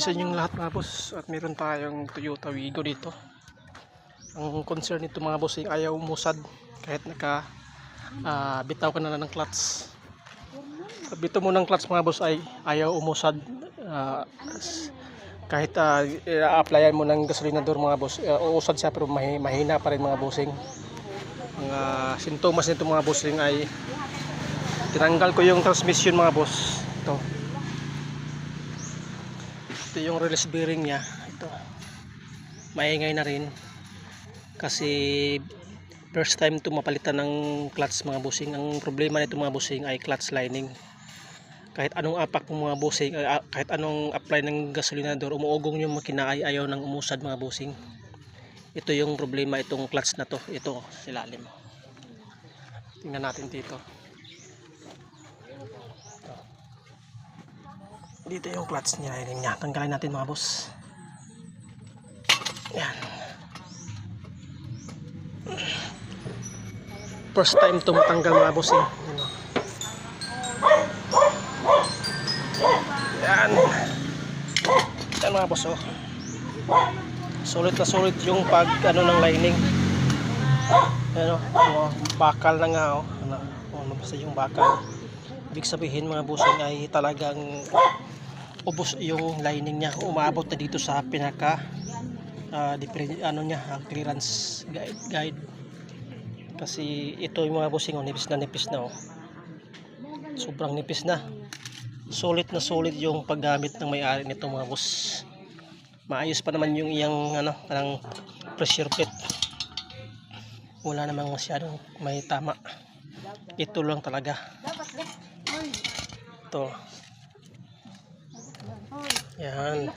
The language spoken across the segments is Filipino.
gabi sa inyong lahat mga boss at meron tayong Toyota Wigo dito. Ang concern nito mga boss ay ayaw umusad kahit naka ah, bitaw ka na ng clutch. Bitaw mo ng clutch mga boss ay ayaw umusad s- kahit uh, applyan mo ng gasolinador mga boss uh, uusad siya pero mahi- mahina pa rin mga bossing. Mga sintomas nito mga bossing ay tinanggal ko yung transmission mga boss. Ito ito yung release bearing niya. Ito. Maingay na rin. Kasi first time to mapalitan ng clutch mga busing. Ang problema nito mga busing ay clutch lining. Kahit anong apak ng mga busing ah, kahit anong apply ng gasolinador umuugong yung makina ay ayaw ng umusad mga busing. Ito yung problema itong clutch na to. Ito silalim. Tingnan natin dito dito yung clutch niya lining niya tanggalin natin mga boss. Yan. First time to matanggal mga boss eh. Yan, oh. yan. Yan mga boss oh. Sulit na sulit yung pag ano ng lining. Ano, oh, bakal na nga oh. Ano, oh, mabasa yung bakal. Ibig sabihin mga busing ay talagang ubos yung lining niya. Umabot na dito sa pinaka ah, different, ano niya ah, clearance guide, guide. Kasi ito yung mga busing oh, nipis na nipis na oh. Sobrang nipis na. Sulit na sulit yung paggamit ng may-ari nito mga boss maayos pa naman yung iyang ano parang pressure plate. Wala namang masyadong may tama. Ito lang talaga. Ito yan.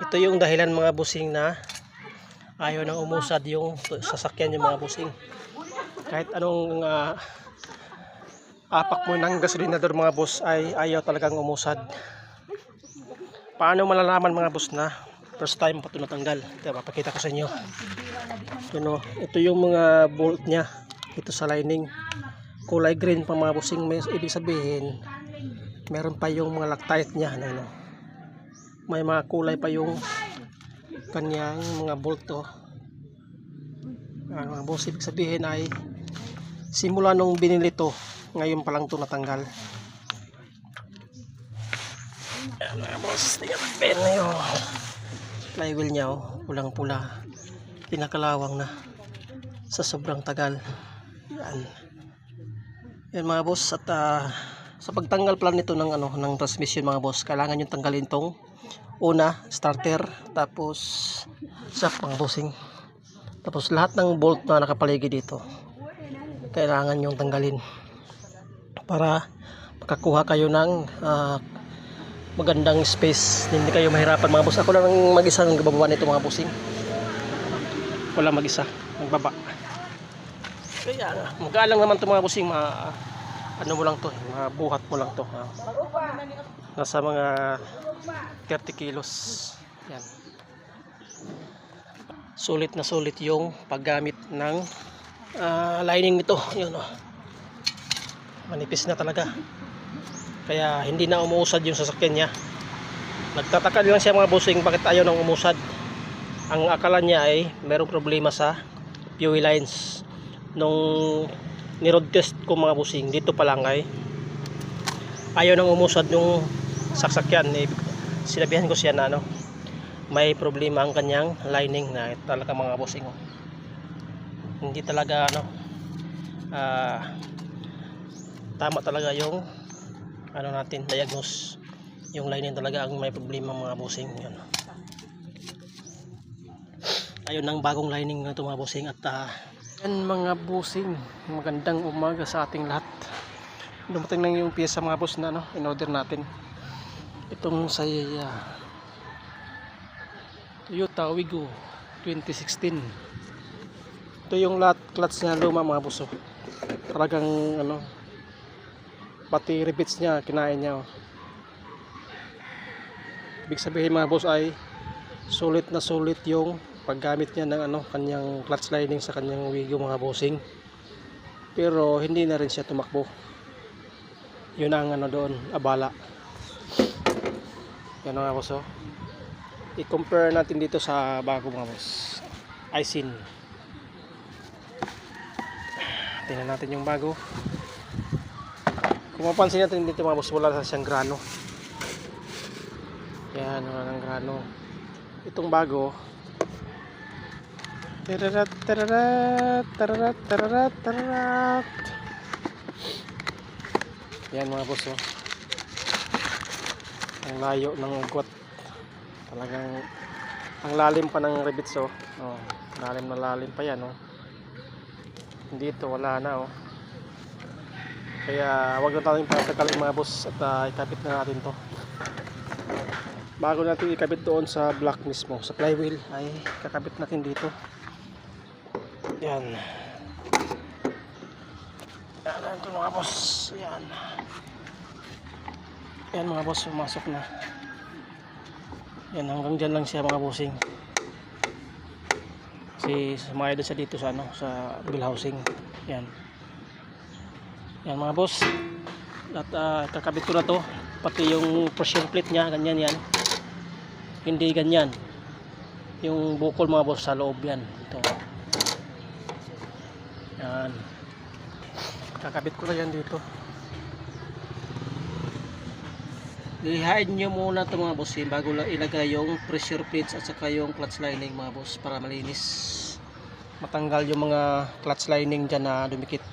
Ito yung dahilan mga busing na ayaw nang umusad yung sasakyan yung mga busing. Kahit anong ah, apak mo ng gasolinador mga boss ay ayaw talagang umusad. Paano malalaman mga boss na first time pa ito natanggal? Ito papakita ko sa inyo. Ito, no, ito yung mga bolt nya ito sa lining. Kulay green pa mga bossing. May ibig sabihin meron pa yung mga loctite nya ano, no? May mga kulay pa yung kanyang mga bolt to ano, mga boss ibig sabihin ay simula nung binili to ngayon pa lang to natanggal. Ayan mga boss tingnan natin na yung flywheel nya oh pulang pula. Pinakalawang na sa sobrang tagal. Yan yan mga boss at ah, sa pagtanggal pala nito ng ano ng transmission mga boss kailangan yung tanggalin tong una starter tapos sa mga bossing. Tapos lahat ng bolt na nakapaligid dito kailangan yung tanggalin para makakuha kayo ng ah, magandang space. Hindi kayo mahirapan mga boss. Ako lang ang mag-isa ng bababa nito mga bossing. Wala mag-isa. Nagbaba kaya magalang naman to mga bossing ma ano mo lang to eh, mabuhat mo lang to ha. nasa mga 30 kilos. Yan. Sulit na sulit yung paggamit ng ah, lining nito. Yun oh. manipis na talaga. Kaya hindi na umuusad yung sasakyan niya. Nagtataka lang siya mga bossing bakit ayaw nang umusad? Ang akala niya ay merong problema sa fuel lines. Nung niroad test ko mga bossing. Dito pa lang ay. Ayaw nang umusad yung sasakyan eh, sinabihan ko siya na ano may problema ang kanyang lining na talaga mga bossing. Oh. hindi talaga ano ah tama talaga yung ano natin diagnose. Yung lining talaga ang may problema mga bossing. Yun. Ayun ang bagong lining na bossing. At ah, yan mga bossing magandang umaga sa ating lahat dumating lang yung pyesa mga boss na ano, in order natin itong sa uh, Toyota Wigo 2016 ito yung lat clutch niya luma mga boss oh. talagang ano pati rivets niya kinain niya oh. ibig sabihin mga boss ay sulit na sulit yung paggamit niya ng ano kanyang clutch lining sa kanyang Wigo mga bossing pero hindi na rin siya tumakbo yun ang ano doon abala Yan mga boss oh. I-compare natin dito sa bago mga boss. Aisin. Tingnan natin yung bago. Kung mapansin natin dito mga boss, wala na siyang grano. Yan, wala ng grano. Itong bago, Tararat, tararat, tararat, tararat. Yan mga boss oh. Ang layo ng ugot. Talagang ang lalim pa ng rivets oh. oh. Lalim na lalim pa yan oh. Dito wala na oh. Kaya wag na tayong patakalin mga boss at ah, ikabit na natin to. Bago natin ikabit doon sa block mismo, sa flywheel ay kakabit natin dito. Yan. Yan ito mga boss. Yan. Yan mga boss, pumasok na. Yan, hanggang dyan lang siya mga bossing. Kasi sumayad siya dito sa ano, sa bill housing. Yan. Yan mga boss. At ah, kakabit ko na to. Pati yung pressure plate niya, ganyan yan. Hindi ganyan. Yung bukol mga boss sa loob yan. Ito. Yan. Kakabit ko na yan dito. Lihain nyo muna ito mga boss eh, bago ilagay yung pressure plates at saka yung clutch lining mga boss para malinis. Matanggal yung mga clutch lining dyan na dumikit.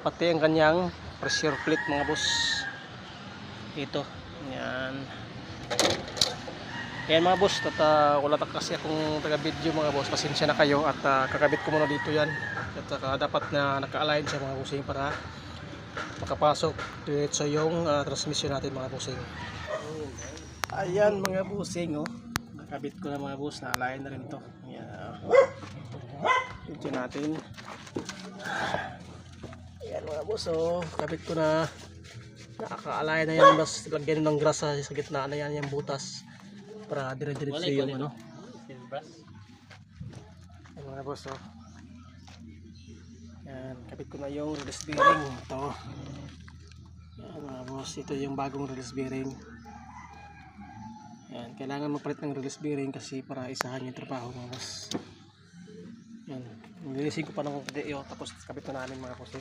Pati ang kanyang pressure plate mga boss. Ito. Yan. Yan mga boss, at uh, wala ta kasi akong taga video mga boss, pasensya na kayo at ah, kakabit ko muna dito yan. At saka dapat na naka-align siya mga bossing para makapasok diretso yung ah, transmission natin mga bossing. Ayan mga bossing oh. Nakabit ko na mga boss, na-align na rin to. Ayan. Dito natin. Ayan mga boss oh, kabit ko na nakaka-align na yan bas lagyan ng grasa sa gitna na yan yung butas para dire-diretso yung ano. Ayan mga boss oh. Yan, kabit ko na yung release bearing. Ito. Yan mga boss, ito yung bagong release bearing. Yan, kailangan magpalit ng release bearing kasi para isahan yung trabaho mga boss. Yan, nililising ko pa ng video tapos kabit na namin mga boss.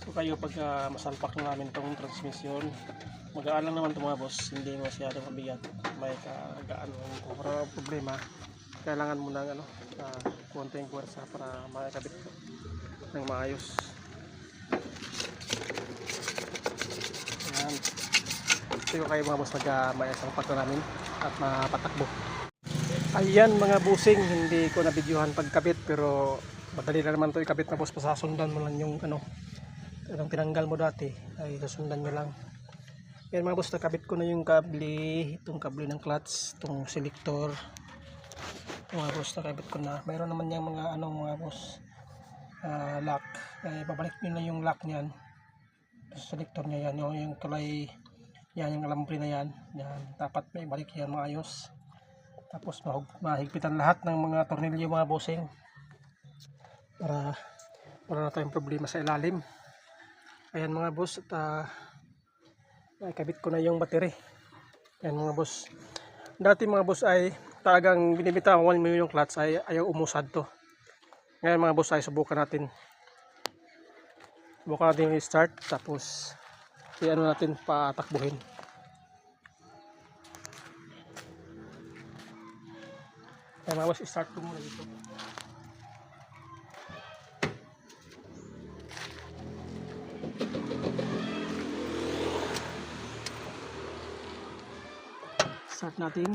Ito kayo pag ah, masalpak na namin itong transmission. Magaan lang naman ito mga boss, hindi masyadong mabigat. May kagaan kung problema kailangan mo ng ano, uh, konting puwersa para makakabit ka ng maayos. Ayan. Ito kayo mga boss mag-maayasang pagka namin at mapatakbo. Ayan mga busing, hindi ko na videohan pagkabit pero madali na naman to ikabit na boss. Pasasundan mo lang yung ano, anong tinanggal mo dati ay sasundan nyo lang. Yan mga boss, nakabit ko na yung kable, itong kable ng clutch, itong selector, mga boss nakabit ko na. Mayroon naman yung mga ano mga boss ah, lock. Eh, babalik nyo na yung lock niyan. Sa selector niya yan. Yung, yung kulay yan yung alambre na yan. Yan. Dapat may balik yan maayos. Tapos mahug, mahigpitan lahat ng mga tornilyo mga bossing. Para wala na tayong problema sa ilalim. Ayan mga boss at uh, nakabit ko na yung battery. Yan mga boss. Dati mga boss ay talagang binibitawan mo yung clutch ay ayaw umusad to. Ngayon mga boss ay subukan natin. Subukan natin yung start tapos i-ano natin patakbuhin. Kaya mga boss start ko muna dito. Start natin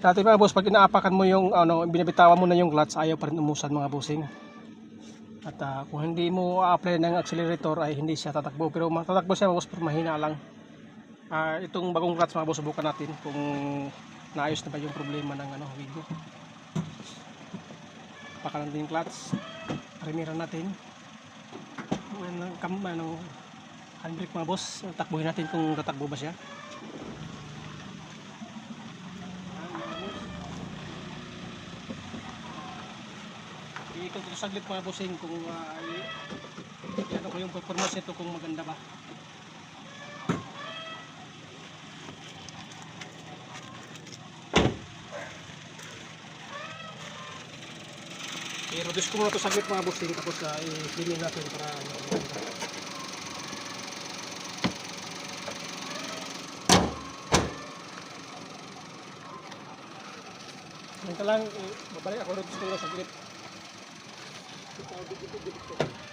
Dati mga boss, pag inaapakan mo yung ano, binabitawan mo na yung clutch, ayaw pa rin umusan mga bossing. At ah, kung hindi mo a-apply ng accelerator ay hindi siya tatakbo. Pero matatakbo siya mga boss, pero mahina lang. Ah, itong bagong clutch mga boss, subukan natin kung naayos na ba yung problema ng ano, video. Pakalan din yung clutch. Remiran natin. Ano, kam, ano, handbrake mga boss. Takbuhin natin kung tatakbo ba siya. Iikot ko saglit mga bossing kung uh, Ano ko yung performance ito kung maganda ba. I-reduce ko muna ito saglit mga bossing tapos uh, i-cleanin natin para ano, ka lang, eh, babalik ako reduce ko lang saglit. Yung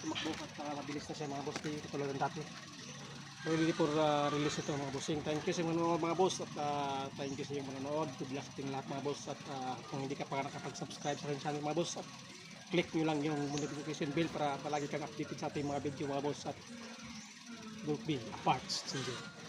tumakbo at uh, mabilis na siya mga boss, di katulad ng dati. Ready for uh, release ito mga bossing. Thank you sa mga mga boss at uh, thank you sa inyong manonood. Good luck sa lahat mga boss at uh, kung hindi ka pa nakapag-subscribe sa aking channel mga boss at click nyo lang yung notification bell para palagi kang updated sa ating mga video mga boss at don't be apart. You.